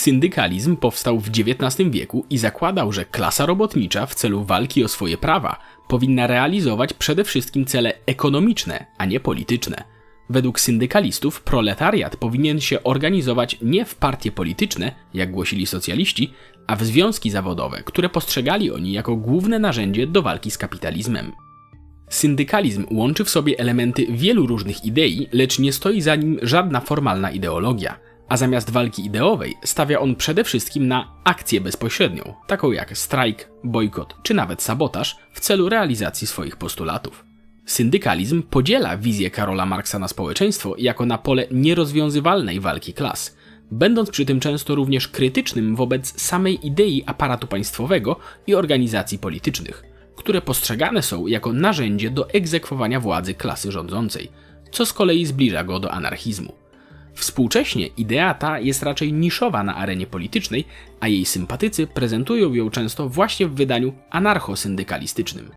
Syndykalizm powstał w XIX wieku i zakładał, że klasa robotnicza w celu walki o swoje prawa powinna realizować przede wszystkim cele ekonomiczne, a nie polityczne. Według syndykalistów proletariat powinien się organizować nie w partie polityczne, jak głosili socjaliści, a w związki zawodowe, które postrzegali oni jako główne narzędzie do walki z kapitalizmem. Syndykalizm łączy w sobie elementy wielu różnych idei, lecz nie stoi za nim żadna formalna ideologia, a zamiast walki ideowej stawia on przede wszystkim na akcję bezpośrednią, taką jak strajk, bojkot czy nawet sabotaż w celu realizacji swoich postulatów. Syndykalizm podziela wizję Karola Marksa na społeczeństwo jako na pole nierozwiązywalnej walki klas, będąc przy tym często również krytycznym wobec samej idei aparatu państwowego i organizacji politycznych, które postrzegane są jako narzędzie do egzekwowania władzy klasy rządzącej, co z kolei zbliża go do anarchizmu. Współcześnie idea ta jest raczej niszowa na arenie politycznej, a jej sympatycy prezentują ją często właśnie w wydaniu anarchosyndykalistycznym.